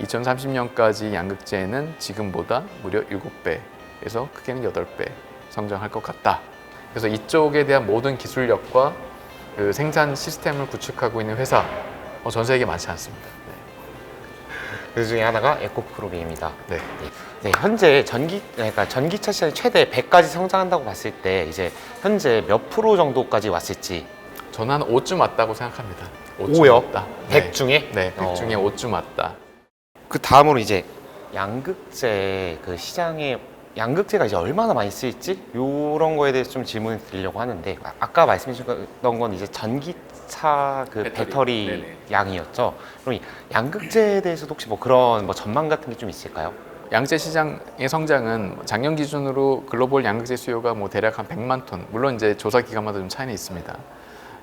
2030년까지 양극재는 지금보다 무려 7배에서 크게는 8배 성장할 것 같다. 그래서 이쪽에 대한 모든 기술력과 그 생산 시스템을 구축하고 있는 회사 어, 전 세계에 많지 않습니다. 그 중에 하나가 에코프로비입니다. 네. 네. 네, 현재 전기 그러니까 전기차 시장이 최대 100까지 성장한다고 봤을 때 이제 현재 몇 프로 정도까지 왔을지 저는 한 5쯤 왔다고 생각합니다. 5요? 왔다. 100 네. 중에 네, 100 어. 중에 5쯤 왔다. 그 다음으로 이제 양극재 그 시장에 양극재가 이제 얼마나 많이 쓰일지 이런 거에 대해서 좀 질문을 드리려고 하는데 아- 아까 말씀해 주셨던 건 이제 전기차 그 배터리. 배터리. 양이었죠. 그럼 이 양극재에 대해서도 혹시 뭐 그런 뭐 전망 같은 게 좀 있을까요? 양재 시장의 성장은 작년 기준으로 글로벌 양극재 수요가 뭐 대략 한 100만 톤, 물론 이제 조사 기간마다 좀 차이는 있습니다.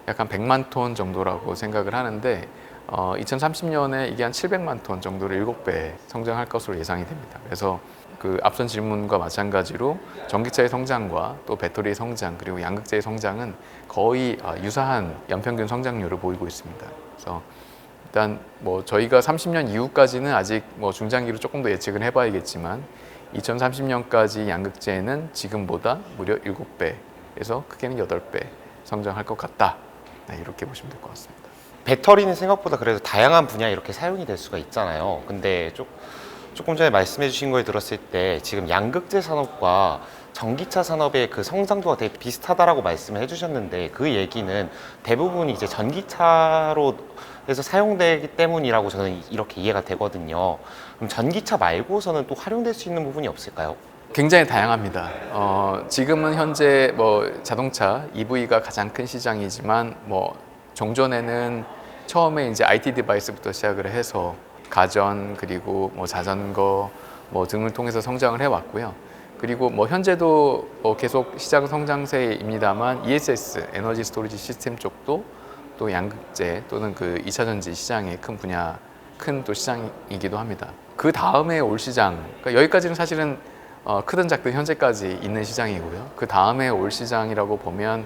약간 100만 톤 정도라고 생각을 하는데 어, 2030년에 이게 한 700만 톤 정도로 7배 성장할 것으로 예상이 됩니다. 그래서 그 앞선 질문과 마찬가지로 전기차의 성장과 또 배터리의 성장 그리고 양극재의 성장은 거의 아, 유사한 연평균 성장률을 보이고 있습니다. 그래서 일단 뭐 저희가 30년 이후까지는 아직 뭐 중장기로 조금 더 예측을 해봐야겠지만 2030년까지 양극재는 지금보다 무려 7배에서 크게는 8배 성장할 것 같다. 네, 이렇게 보시면 될 것 같습니다. 배터리는 생각보다 그래도 다양한 분야에 이렇게 사용이 될 수가 있잖아요. 근데 조, 조금 전에 말씀해 주신 거에 들었을 때 지금 양극재 산업과 전기차 산업의 그 성장도가 되게 비슷하다라고 말씀을 해주셨는데 그 얘기는 대부분 이제 전기차로 해서 사용되기 때문이라고 저는 이렇게 이해가 되거든요. 그럼 전기차 말고서는 또 활용될 수 있는 부분이 없을까요? 굉장히 다양합니다. 어, 지금은 현재 뭐 자동차 EV가 가장 큰 시장이지만 뭐 종전에는 처음에 이제 IT 디바이스부터 시작을 해서 가전 그리고 뭐 자전거 뭐 등을 통해서 성장을 해왔고요. 그리고 뭐 현재도 뭐 계속 시장 성장세입니다만 ESS 에너지 스토리지 시스템 쪽도 또 양극재 또는 그 2차 전지 시장의 큰 분야 큰 또 시장이기도 합니다. 그 다음에 올 시장 그러니까 여기까지는 사실은 어, 크든 작든 현재까지 있는 시장이고요. 그 다음에 올 시장이라고 보면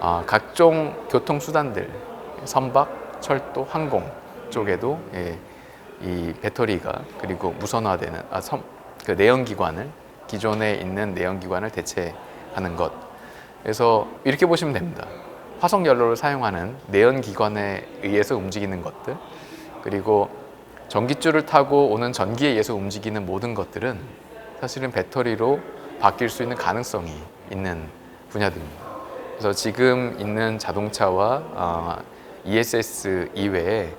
아, 각종 교통 수단들 선박, 철도, 항공 쪽에도 예, 이 배터리가 그리고 무선화되는 아, 섬, 그 내연기관을 기존에 있는 내연기관을 대체하는 것. 그래서 이렇게 보시면 됩니다. 화석 연료를 사용하는 내연기관에 의해서 움직이는 것들 그리고 전기줄을 타고 오는 전기에 의해서 움직이는 모든 것들은 사실은 배터리로 바뀔 수 있는 가능성이 있는 분야들입니다. 그래서 지금 있는 자동차와 어, ESS 이외에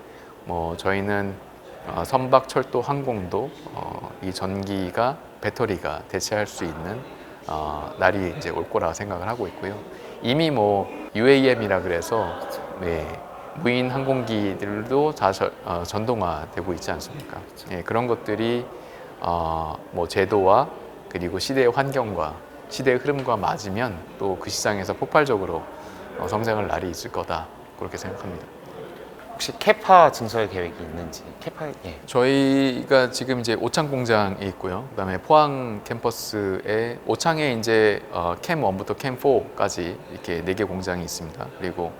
뭐 저희는 어, 선박, 철도, 항공도 어, 이 전기가 배터리가 대체할 수 있는 어, 날이 이제 올 거라 생각을 하고 있고요. 이미 뭐 UAM이라 그래서 네, 무인 항공기들도 다 저- 어, 전동화되고 있지 않습니까? 예, 그런 것들이 어, 뭐 제도와 그리고 시대의 환경과 시대의 흐름과 맞으면 또 그 시장에서 폭발적으로 어, 성장할 날이 있을 거다 그렇게 생각합니다. 혹시 캐파 증설 계획이 있는지 캐파 예. 저희가 지금 이제 오창 공장이 있고요. 그다음에 포항 캠퍼스에 오창에 이제 어, 캠 1부터 캠 4까지 이렇게 네 개 공장이 있습니다. 그리고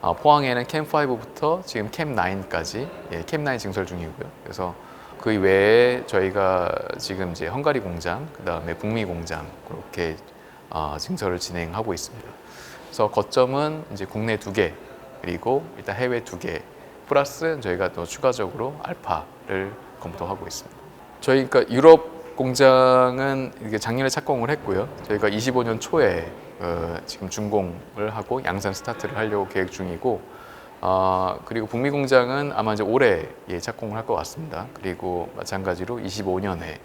어, 포항에는 캠 5부터 지금 캠 9까지 예, 캠9 증설 중이고요. 그래서 그 외에 저희가 지금 이제 헝가리 공장, 그다음에 북미 공장 그렇게 어, 증설을 진행하고 있습니다. 그래서 거점은 이제 국내 두 개, 그리고 일단 해외 두 개, 플러스 저희가 또 추가적으로 알파를 검토하고 있습니다. 저희 그러니까 유럽 공장은 이게 작년에 착공을 했고요. 저희가 25년 초에 어, 지금 준공을 하고 양산 스타트를 하려고 계획 중이고, 어, 그리고 북미 공장은 아마 이제 올해 예, 착공을 할 것 같습니다. 그리고 마찬가지로 25년에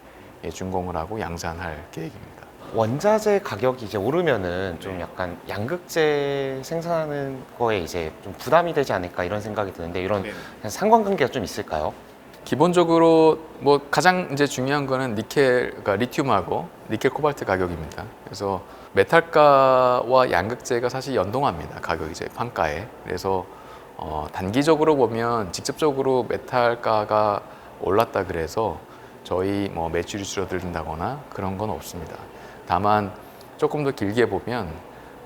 예, 준공을 하고 양산할 계획입니다. 원자재 가격이 이제 오르면은 좀 약간 양극재 생산하는 거에 이제 좀 부담이 되지 않을까 이런 생각이 드는데 이런 그냥 상관관계가 좀 있을까요? 기본적으로 뭐 가장 이제 중요한 거는 니켈, 그러니까 리튬하고 니켈 코발트 가격입니다. 그래서 메탈가와 양극재가 사실 연동합니다. 가격 이제 판가에. 그래서 어, 단기적으로 보면 직접적으로 메탈가가 올랐다 그래서 저희 뭐 매출이 줄어든다거나 그런 건 없습니다. 다만 조금 더 길게 보면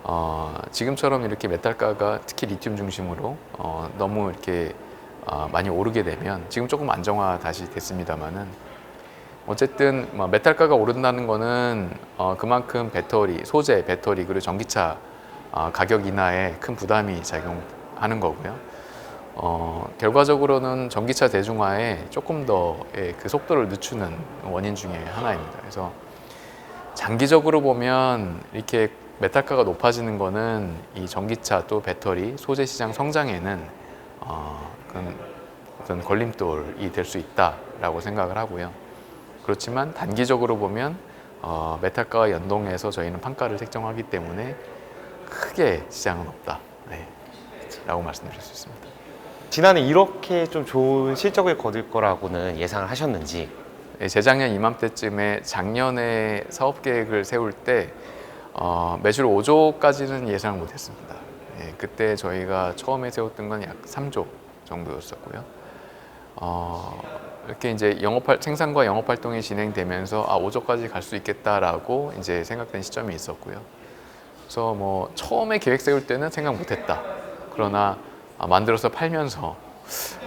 어, 지금처럼 이렇게 메탈가가 특히 리튬 중심으로 어, 너무 이렇게 어, 많이 오르게 되면 지금 조금 안정화 다시 됐습니다만은 어쨌든 뭐 메탈가가 오른다는 거는 어, 그만큼 배터리, 소재, 배터리 그리고 전기차 어, 가격 인하에 큰 부담이 작용하는 거고요. 어, 결과적으로는 전기차 대중화에 조금 더그 속도를 늦추는 원인 중에 하나입니다. 그래서 장기적으로 보면 이렇게 메탈가가 높아지는 거는 이 전기차 또 배터리 소재 시장 성장에는 어, 어떤 걸림돌이 될 수 있다라고 생각을 하고요. 그렇지만 단기적으로 보면 어, 메탈가와 연동해서 저희는 판가를 책정하기 때문에 크게 지장은 없다. 네. 라고 말씀드릴 수 있습니다. 지난해 이렇게 좀 좋은 실적을 거둘 거라고는 예상을 하셨는지 예, 재작년 이맘때쯤에 작년에 사업 계획을 세울 때 어, 매출 5조까지는 예상을 못했습니다. 예, 그때 저희가 처음에 세웠던 건 약 3조 정도였었고요. 어, 이렇게 이제 영업할 생산과 영업 활동이 진행되면서 아 5조까지 갈 수 있겠다라고 이제 생각된 시점이 있었고요. 그래서 뭐 처음에 계획 세울 때는 생각 못했다. 그러나 아, 만들어서 팔면서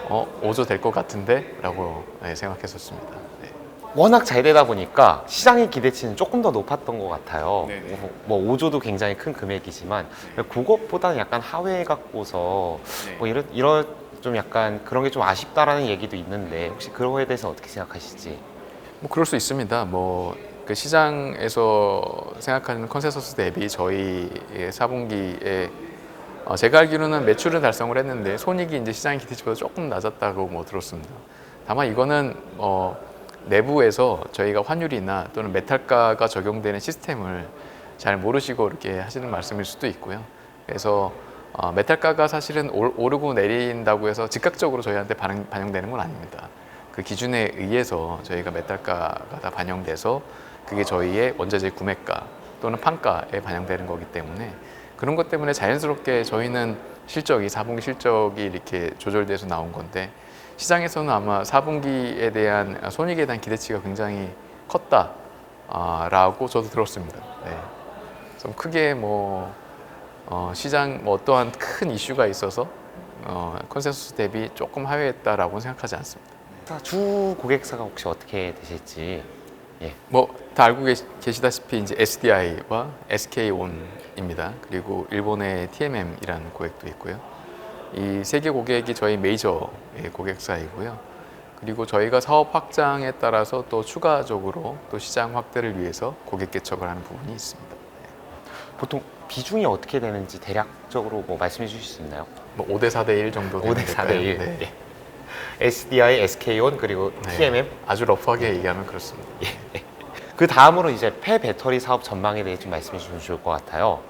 어 5조 될 것 같은데라고 예, 생각했었습니다. 네. 워낙 잘 되다 보니까 시장의 기대치는 조금 더 높았던 것 같아요. 네네. 뭐 5조도 굉장히 큰 금액이지만 그것보다는 약간 하회 갖고서 네. 뭐 이런 이런 좀 약간 그런 게 좀 아쉽다라는 얘기도 있는데 혹시 그런 거에 대해서 어떻게 생각하시지? 뭐 그럴 수 있습니다. 뭐 그 시장에서 생각하는 컨센서스 대비 저희 4분기에 어 제가 알기로는 매출은 달성을 했는데 손익이 이제 시장 기대치보다 조금 낮았다고 뭐 들었습니다. 다만 이거는 어 내부에서 저희가 환율이나 또는 메탈가가 적용되는 시스템을 잘 모르시고 이렇게 하시는 말씀일 수도 있고요. 그래서 어, 메탈가가 사실은 올- 오르고 내린다고 해서 즉각적으로 저희한테 반영, 반영되는 건 아닙니다. 그 기준에 의해서 저희가 메탈가가 다 반영돼서 그게 저희의 원자재 구매가 또는 판가에 반영되는 거기 때문에 그런 것 때문에 자연스럽게 저희는 실적이 4분기 실적이 이렇게 조절돼서 나온 건데 시장에서는 아마 4분기에 대한 손익에 대한 기대치가 굉장히 컸다라고 저도 들었습니다. 네. 좀 크게 뭐 어, 시장 뭐 어떠한 큰 이슈가 있어서 어, 컨센서스 대비 조금 하회했다라고 생각하지 않습니다. 주 고객사가 혹시 어떻게 되실지 뭐다 알고 계시, 계시 다시피 이제 SDI와 SK온입니다. 그리고 일본의 TMM이라는 고객도 있고요. 이 세 개 고객이 저희 메이저 예, 고객사이고요. 그리고 저희가 사업 확장에 따라서 또 추가적으로 또 시장 확대를 위해서 고객 개척을 하는 부분이 있습니다. 보통 비중이 어떻게 되는지 대략적으로 뭐 말씀해 주실 수 있나요? 뭐 5대 4대 1 정도 되는 5대 4대 걸까요? 1. 네. 예. SDI, SK온 그리고 네. TMM 아주 러프하게 얘기하면 그렇습니다. 그 다음으로 이제 폐 배터리 사업 전망에 대해 좀 말씀해 주시면 좋을 것 같아요.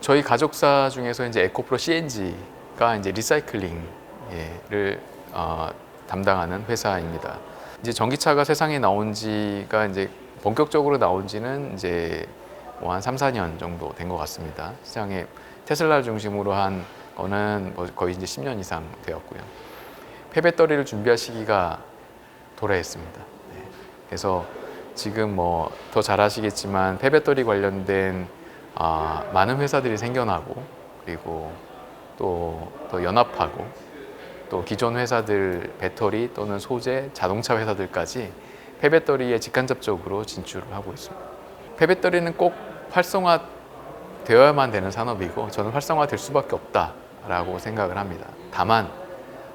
저희 가족사 중에서 이제 에코프로 CNG 가 이제 리사이클링을 어, 담당하는 회사입니다. 이제 전기차가 세상에 나온 지가 이제 본격적으로 나온 지는 이제 뭐 한 3, 4년 정도 된 것 같습니다. 시장에 테슬라 중심으로 한 거는 뭐 거의 이제 10년 이상 되었고요. 폐배터리를 준비할 시기가 도래했습니다. 네. 그래서 지금 뭐 더 잘 아시겠지만 폐배터리 관련된 아, 많은 회사들이 생겨나고 그리고 또, 또 연합하고 또 기존 회사들 배터리 또는 소재, 자동차 회사들까지 폐배터리에 직간접적으로 진출을 하고 있습니다. 폐배터리는 꼭 활성화 되어야만 되는 산업이고 저는 활성화될 수밖에 없다라고 생각을 합니다. 다만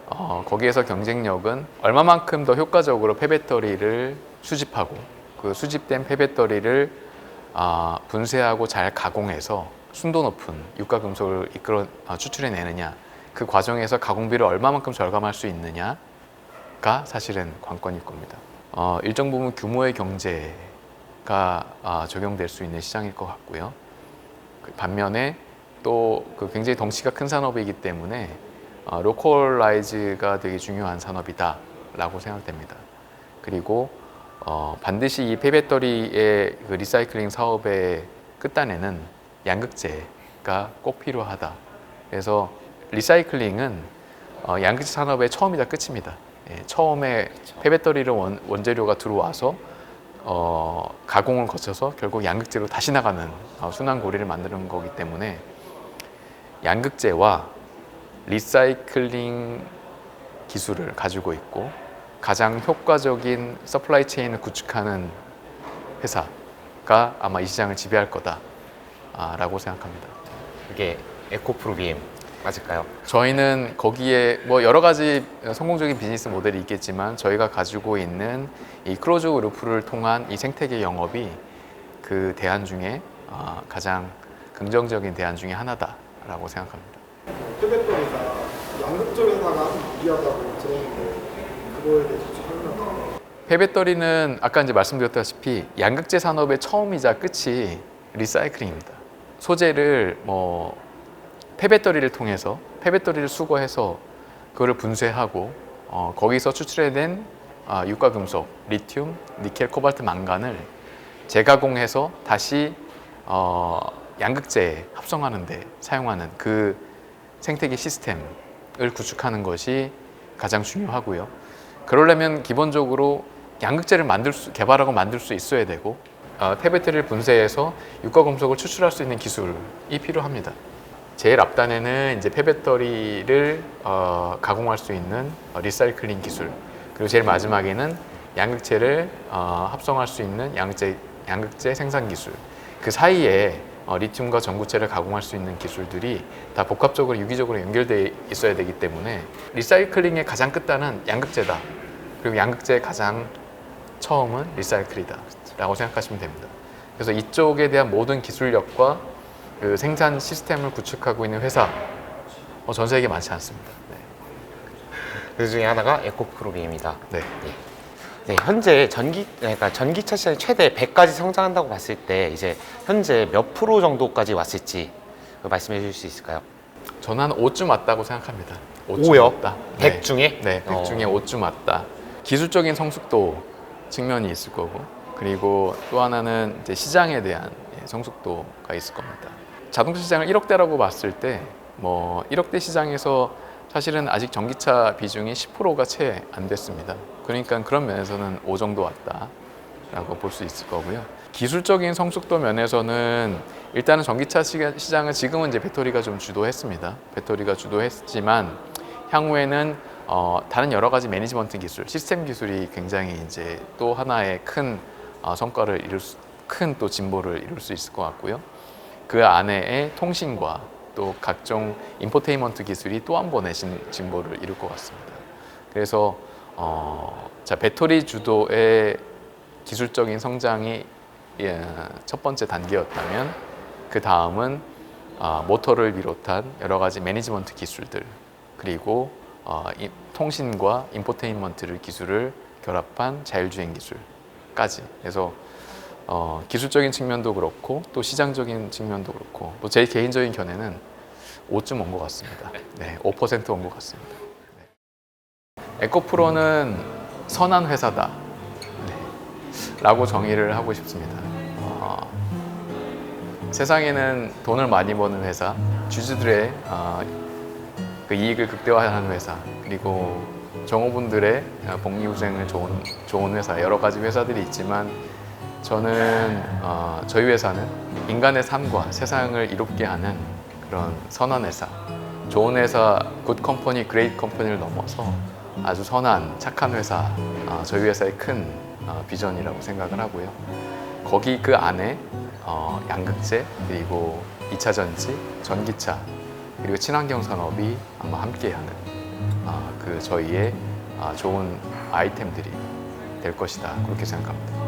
어, 거기에서 경쟁력은 얼마만큼 더 효과적으로 폐배터리를 수집하고 그 수집된 폐배터리를 아, 분쇄하고 잘 가공해서 순도 높은 유가 금속을 이끌어 아, 추출해 내느냐 그 과정에서 가공비를 얼마만큼 절감할 수 있느냐가 사실은 관건일 겁니다. 어, 일정 부분 규모의 경제가 아, 적용될 수 있는 시장일 것 같고요. 그 반면에 또 그 굉장히 덩치가 큰 산업이기 때문에 어, 로컬라이즈가 되게 중요한 산업이다라고 생각됩니다. 그리고 어, 반드시 이 폐배터리의 그 리사이클링 사업의 끝단에는 양극재가 꼭 필요하다. 그래서 리사이클링은 어, 양극재 산업의 처음이자 끝입니다. 예, 처음에 폐배터리를 원, 원재료가 들어와서 어, 가공을 거쳐서 결국 양극재로 다시 나가는 어, 순환 고리를 만드는 거기 때문에 양극재와 리사이클링 기술을 가지고 있고 가장 효과적인 서플라이 체인을 구축하는 회사가 아마 이 시장을 지배할 거다 라고 생각합니다. 그게 에코프로비엠 맞을까요? 저희는 거기에 뭐 여러 가지 성공적인 비즈니스 모델이 있겠지만 저희가 가지고 있는 이 크로즈 루프를 통한 이 생태계 영업이 그 대안 중에 어, 가장 긍정적인 대안 중에 하나다라고 생각합니다. 페베토리가 양극적 회사가 유리하다고 들었는데 그거에 대해서 좀 설명. 폐배터리는 아까 이제 말씀드렸다시피 양극재 산업의 처음이자 끝이 리사이클링입니다. 소재를 뭐 폐배터리를 통해서 폐배터리를 수거해서 그거를 분쇄하고 어, 거기서 추출해낸 아, 유가금속, 리튬, 니켈, 코발트, 망간을 재가공해서 다시 어, 양극재에 합성하는데 사용하는 그 생태계 시스템을 구축하는 것이 가장 중요하고요. 그러려면 기본적으로 양극재를 만들 수, 개발하고 만들 수 있어야 되고 어, 폐배터리를 분쇄해서 유가 금속을 추출할 수 있는 기술이 필요합니다. 제일 앞단에는 이제 폐배터리를 어, 가공할 수 있는 어, 리사이클링 기술. 그리고 제일 마지막에는 양극재를 어, 합성할 수 있는 양극재, 양극재 생산 기술. 그 사이에 어, 리튬과 전구체를 가공할 수 있는 기술들이 다 복합적으로 유기적으로 연결돼 있어야 되기 때문에 리사이클링의 가장 끝단은 양극재다. 그리고 양극재의 가장 처음은 리사이클이다 라고 생각하시면 됩니다 그래서 이쪽에 대한 모든 기술력과 그 생산 시스템을 구축하고 있는 회사 어, 전 세계에 많지 않습니다. 그 중에 하나가 에코프로비엠이다. 네. 네, 현재 전기 그러니까 전기차 시장이 최대 100까지 성장한다고 봤을 때 이제 현재 몇 프로 정도까지 왔을지 그 말씀해 주실 수 있을까요? 저는 한 5쯤 왔다고 생각합니다. 5요? 왔다. 100 중에? 네, 100 어. 중에 5쯤 왔다. 기술적인 성숙도 측면이 있을 거고 그리고 또 하나는 이제 시장에 대한 예, 성숙도가 있을 겁니다. 자동차 시장을 1억대라고 봤을 때 뭐 1억대 시장에서 사실은 아직 전기차 비중이 10%가 채 안 됐습니다. 그러니까 그런 면에서는 5 정도 왔다라고 볼 수 있을 거고요. 기술적인 성숙도 면에서는 일단은 전기차 시장은 지금은 이제 배터리가 좀 주도했습니다. 배터리가 주도했지만 향후에는 어, 다른 여러 가지 매니지먼트 기술, 시스템 기술이 굉장히 이제 또 하나의 큰 어, 성과를 이룰 수, 큰또 진보를 이룰 수 있을 것 같고요. 그 안에의 통신과 또 각종 인포테인먼트 기술이 또 한 번의 진, 진보를 이룰 것 같습니다. 그래서 어, 자 배터리 주도의 기술적인 성장이 예, 첫 번째 단계였다면 그 다음은 어, 모터를 비롯한 여러 가지 매니지먼트 기술들 그리고 어, 이, 통신과 인포테인먼트를 기술을 결합한 자율주행 기술 까지 그래서 어, 기술적인 측면도 그렇고 또 시장적인 측면도 그렇고 뭐제 개인적인 견해는 5쯤 온 것 같습니다. 네, 5%온 것 같습니다. 네. 에코프로는 선한 회사다. 네, 라고 정의를 하고 싶습니다. 어, 세상에는 돈을 많이 버는 회사, 주주들의 어, 그 이익을 극대화하는 회사, 그리고 어, 복리후생을 좋은, 좋은 회사, 여러 가지 회사들이 있지만 저는 어, 저희 회사는 인간의 삶과 세상을 이롭게 하는 그런 선한 회사, 좋은 회사, 굿 컴퍼니, 그레이트 컴퍼니를 넘어서 아주 선한 착한 회사, 어, 저희 회사의 큰 어, 비전이라고 생각을 하고요. 거기 그 안에 어, 양극재 그리고 2차 전지, 전기차 그리고 친환경 산업이 아마 함께하는 어, 그 저희의 아, 좋은 아이템들이 될 것이다 그렇게 생각합니다.